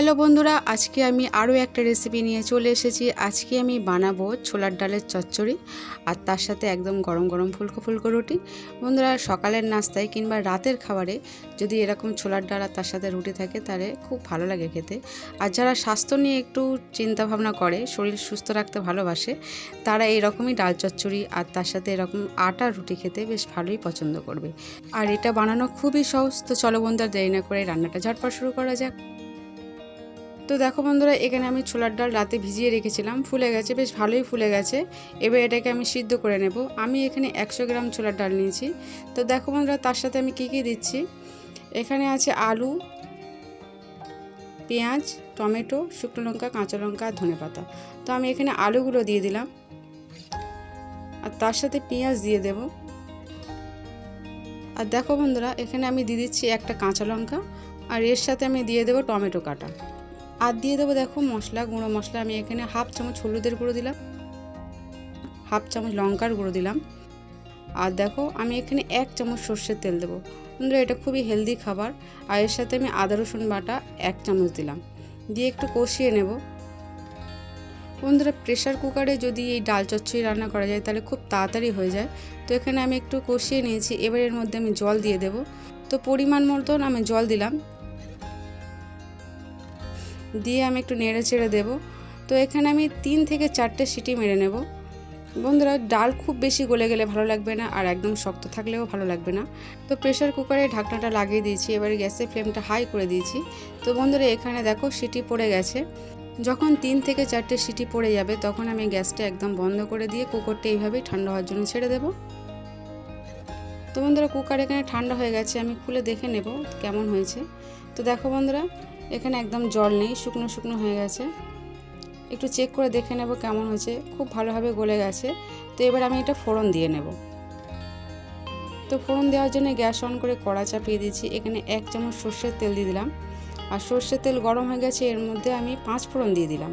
Hello বন্ধুরা, আজকে আমি আরও একটা রেসিপি নিয়ে চলে এসেছি। আজকে আমি বানাবো ছোলার ডালের চচ্চড়ি আর তার সাথে একদম গরম গরম ফুলকো ফুলকো রুটি। বন্ধুরা, সকালের নাস্তায় কিংবা রাতের খাবারে যদি এরকম ছোলার ডাল আর তার সাথে রুটি থাকে, তাহলে খুব ভালো লাগে খেতে। আর যারা স্বাস্থ্য নিয়ে একটু চিন্তা ভাবনা করে, শরীর সুস্থ রাখতে ভালোবাসে, তারা এরকমই ডাল চচ্চড়ি আর তার সাথে এরকম আটা রুটি খেতে বেশ ভালোই পছন্দ করবে। আর এটা বানানো খুবই সহজ। তো চলো বন্ধুরা, দেরি না করে রান্নাটা ঝটপট শুরু করা যাক। তো দেখো বন্ধুরা, এখানে আমি ছোলার ডাল রাতে ভিজিয়ে রেখেছিলাম, ফুলে গেছে, বেশ ভালোই ফুলে গেছে। এবার এটাকে আমি সিদ্ধ করে নেব। আমি এখানে একশো গ্রাম ছোলার ডাল নিয়েছি। তো দেখো বন্ধুরা, তার সাথে আমি কী কী দিচ্ছি? এখানে আছে আলু, পেঁয়াজ, টমেটো, শুকনো লঙ্কা, কাঁচা লঙ্কা, ধনে পাতা। তো আমি এখানে আলুগুলো দিয়ে দিলাম। আর তার সাথে পেঁয়াজ দিয়ে দেব। আর দেখো বন্ধুরা, এখানে আমি দিয়ে দিচ্ছি একটা কাঁচা লঙ্কা। আর এর সাথে আমি দিয়ে দেবো টমেটো কাটা। আর দিয়ে দেবো দেখো মশলা, গুঁড়ো মশলা। আমি এখানে হাফ চামচ হলুদের গুঁড়ো দিলাম, হাফ চামচ লঙ্কার গুঁড়ো দিলাম। আর দেখো আমি এখানে এক চামচ সর্ষের তেল দেবো। বন্ধুরা, এটা খুবই হেলদি খাবার। আর এর সাথে আমি আদা, রসুন বাটা এক চামচ দিলাম। দিয়ে একটু কষিয়ে নেব। বন্ধুরা প্রেশার কুকারে যদি এই ডাল চচ্চড়ি রান্না করা যায়, তাহলে খুব তাড়াতাড়ি হয়ে যায়। তো এখানে আমি একটু কষিয়ে নিয়েছি। এবার এর মধ্যে আমি জল দিয়ে দেব। তো পরিমাণ মতন আমি জল দিলাম। দিয়ে আমি একটু নেড়ে চেড়ে দেবো। তো এখানে আমি তিন থেকে চারটে সিটি মেরে নেব। বন্ধুরা, ডাল খুব বেশি গলে গেলে ভালো লাগবে না আর একদম শক্ত থাকলেও ভালো লাগবে না। তো প্রেশার কুকারে ঢাকনাটা লাগিয়ে দিয়েছি, এবারে গ্যাসের ফ্লেমটা হাই করে দিয়েছি। তো বন্ধুরা, এখানে দেখো সিটি পড়ে গেছে। যখন তিন থেকে চারটে সিটি পড়ে যাবে, তখন আমি গ্যাসটা একদম বন্ধ করে দিয়ে কুকারটা এইভাবেই ঠান্ডা হওয়ার জন্য ছেড়ে দেবো। তো বন্ধুরা, কুকার এখানে ঠান্ডা হয়ে গেছে, আমি খুলে দেখে নেব কেমন হয়েছে। তো দেখো বন্ধুরা এখানে একদম জল নেই, শুকনো শুকনো হয়ে গেছে। একটু চেক করে দেখে নেব কেমন হয়েছে। খুব ভালোভাবে গলে গেছে। তো এবার আমি এটা ফোড়ন দিয়ে নেব। তো ফোড়ন দেওয়ার জন্য গ্যাস অন করে কড়া চাপিয়ে দিয়েছি। এখানে এক চামচ সর্ষের তেল দিয়ে দিলাম। আর সর্ষের তেল গরম হয়ে গেছে, এর মধ্যে আমি পাঁচ ফোড়ন দিয়ে দিলাম।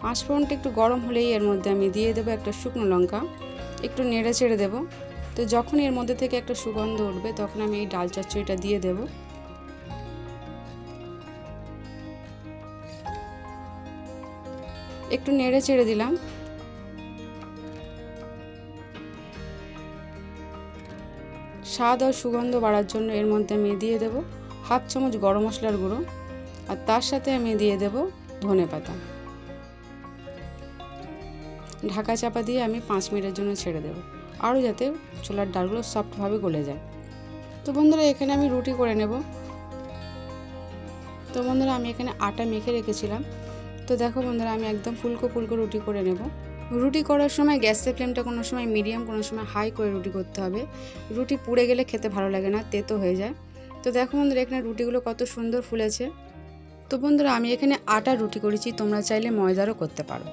পাঁচ ফোড়নটা একটু গরম হলেই এর মধ্যে আমি দিয়ে দেবো একটা শুকনো লঙ্কা। একটু নেড়ে চেড়ে দেবো। তো যখন এর মধ্যে থেকে একটা সুগন্ধ উঠবে, তখন আমি এই ডাল চচ্চড়িটা দিয়ে দেবো। একটু নেড়ে চেড়ে দিলাম। স্বাদ আর সুগন্ধ বাড়ার জন্য এর মধ্যে আমি দিয়ে দেব হাফ চামচ গরম মশলার গুঁড়ো আর তার সাথে আমি দিয়ে দেব ধনে পাতা। ঢাকা চাপা দিয়ে আমি পাঁচ মিনিটের জন্য ছেড়ে দেবো, আরও যাতে ছোলার ডালগুলো সফটভাবে গলে যায়। তো বন্ধুরা, এখানে আমি রুটি করে নেব। তো বন্ধুরা, আমি এখানে আটা মেখে রেখেছিলাম। তো দেখো বন্ধুরা, আমি একদম ফুলকো ফুলকো রুটি করে নেব। রুটি করার সময় গ্যাসের ফ্লেমটা কোনো সময় মিডিয়াম, কোনো সময় হাই করে রুটি করতে হবে। রুটি পুড়ে গেলে খেতে ভালো লাগে না, তেতো হয়ে যায়। তো দেখো বন্ধুরা, এখানে রুটিগুলো কত সুন্দর ফুলেছে। তো বন্ধুরা, আমি এখানে আটা রুটি করেছি, তোমরা চাইলে ময়দারও করতে পারো।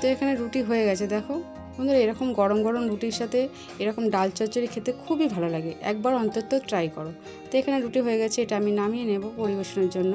তো এখানে রুটি হয়ে গেছে, দেখো। বন্ধুরা, এরকম গরম গরম রুটির সাথে এরকম ডাল চচ্চড়ি খেতে খুবই ভালো লাগে। একবার অন্তত ট্রাই করো। তো এখানে রুটি হয়ে গেছে, এটা আমি নামিয়ে নেব পরিবেশনের জন্য।